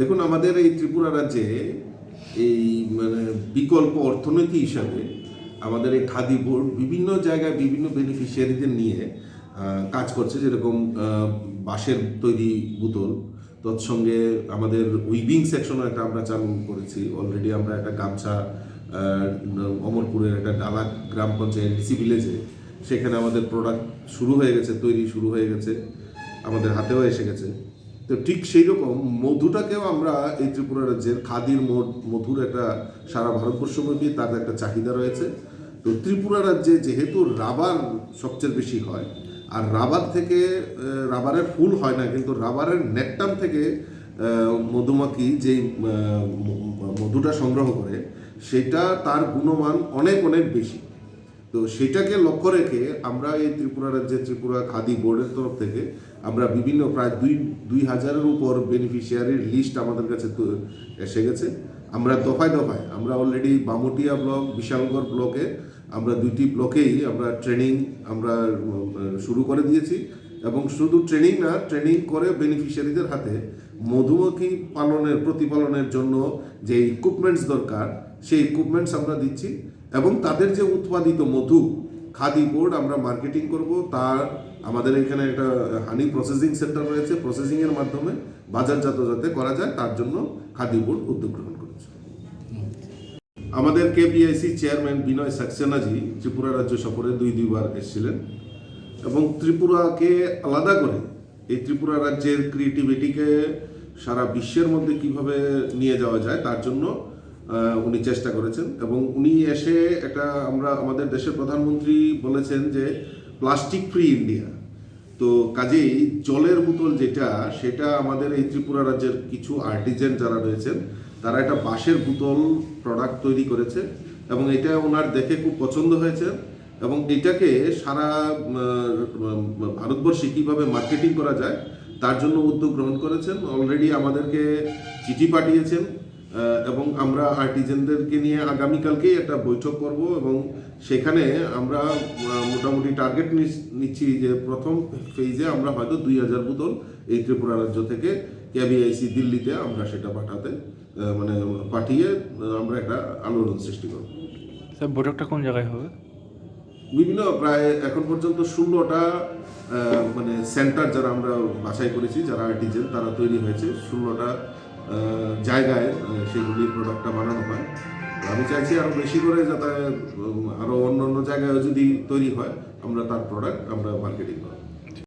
দেখুন, আমাদের এই ত্রিপুরা রাজ্যে এই মানে বিকল্প অর্থনীতি হিসাবে আমাদের এই খাদি বোর্ড বিভিন্ন জায়গায় বিভিন্ন বেনিফিশিয়ারিদের নিয়ে কাজ করছে, যেরকম বাঁশের তৈরি বোতল, তৎসঙ্গে আমাদের উইভিং সেকশনও একটা আমরা চালু করেছি অলরেডি আমরা একটা গামছা অমরপুরের একটা ডালা গ্রাম পঞ্চায়েত ডিসি ভিলেজে সেখানে আমাদের প্রোডাক্ট শুরু হয়ে গেছে, তৈরি শুরু হয়ে গেছে, আমাদের হাতেও এসে গেছে। তো ঠিক সেই রকম মধুটাকেও আমরা এই ত্রিপুরা রাজ্যের খাদির মধ- মধুর একটা সারা ভারতবর্ষব্যাপী তার একটা চাহিদা রয়েছে। তো ত্রিপুরা রাজ্যে যেহেতু রাবার সবচেয়ে বেশি হয়, আর রাবার থেকে রাবারের ফুল হয় না, কিন্তু রাবারের নেকটাম থেকে মধুমাখি যেই মধুটা সংগ্রহ করে, সেটা তার গুণমান অনেক অনেক বেশি। তো সেটাকে লক্ষ্য রেখে আমরা এই ত্রিপুরা রাজ্যে ত্রিপুরা খাদি বোর্ডের তরফ থেকে আমরা বিভিন্ন প্রায় দুই দুই হাজারের উপর বেনিফিশিয়ারির লিস্ট আমাদের কাছে এসে গেছে। আমরা দফায় দফায়, আমরা অলরেডি বামুটিয়া ব্লক, বিশালগড় ব্লকে আমরা দুইটি ব্লকেই আমরা ট্রেনিং আমরা শুরু করে দিয়েছি এবং শুধু ট্রেনিং না ট্রেনিং করে বেনিফিশিয়ারিদের হাতে মধুমক্ষী পালনের, প্রতিপালনের জন্য যে ইকুইপমেন্টস দরকার, সেই ইকুইপমেন্টস আমরা দিচ্ছি। এবং তাদের যে উৎপাদিত মধু, খাদি বোর্ড আমরা মার্কেটিং করব। তার আমাদের এখানে একটা হানি প্রসেসিং সেন্টার রয়েছে। প্রসেসিংয়ের মাধ্যমে বাজারজাত যাতে করা যায়, তার জন্য খাদি বোর্ড উদ্যোগ গ্রহণ করেছে। আমাদের কেপিআইসি চেয়ারম্যান বিনয় সাক্সেনাজি ত্রিপুরা রাজ্য সফরে দুই, দুইবার এসেছিলেন এবং ত্রিপুরাকে আলাদা করে এই ত্রিপুরা রাজ্যের ক্রিয়েটিভিটিকে সারা বিশ্বের মধ্যে কীভাবে নিয়ে যাওয়া যায়, তার জন্য উনি চেষ্টা করেছেন এবং উনি এসে একটা আমরা আমাদের দেশের প্রধানমন্ত্রী বলেছেন যে প্লাস্টিক ফ্রি ইন্ডিয়া। তো কাজেই জলের বোতল যেটা, সেটা আমাদের এই ত্রিপুরা রাজ্যের কিছু আর্টিজেন যারা রয়েছেন, তারা একটা বাঁশের বোতল প্রোডাক্ট তৈরি করেছে এবং এটা ওনার দেখে খুব পছন্দ হয়েছে এবং এটাকে সারা ভারতবর্ষে কীভাবে মার্কেটিং করা যায়, তার জন্য উদ্যোগ গ্রহণ করেছেন। অলরেডি আমাদেরকে চিঠি পাঠিয়েছেন। এবং আমরা আর্টিজেনদেরকে নিয়ে আগামীকালকেই একটা বৈঠক করব এবং সেখানে আমরা মোটামুটি টার্গেট নিচ্ছি যে প্রথম ফেজে আমরা হয়তো দুই হাজার বোতল এই ত্রিপুরা রাজ্য থেকে কেবিআইসি দিল্লিতে আমরা সেটা পাঠাতে মানে পাঠিয়ে আমরা একটা আলোড়ন সৃষ্টি করব। স্যার বৈঠকটা কোন জায়গায় হবে? বিভিন্ন প্রায় এখন পর্যন্ত ষোলোটা মানে সেন্টার যারা আমরা বাছাই করেছি যারা আর্টিজেন তারা তৈরি হয়েছে। ষোলোটা জায়গায় সেগুলি প্রোডাক্টটা বানানো হয়। আমি চাইছি আরও বেশি করে যাতে আরও অন্য অন্য জায়গায় যদি তৈরি হয়, আমরা তার প্রোডাক্ট আমরা মার্কেটিং করব।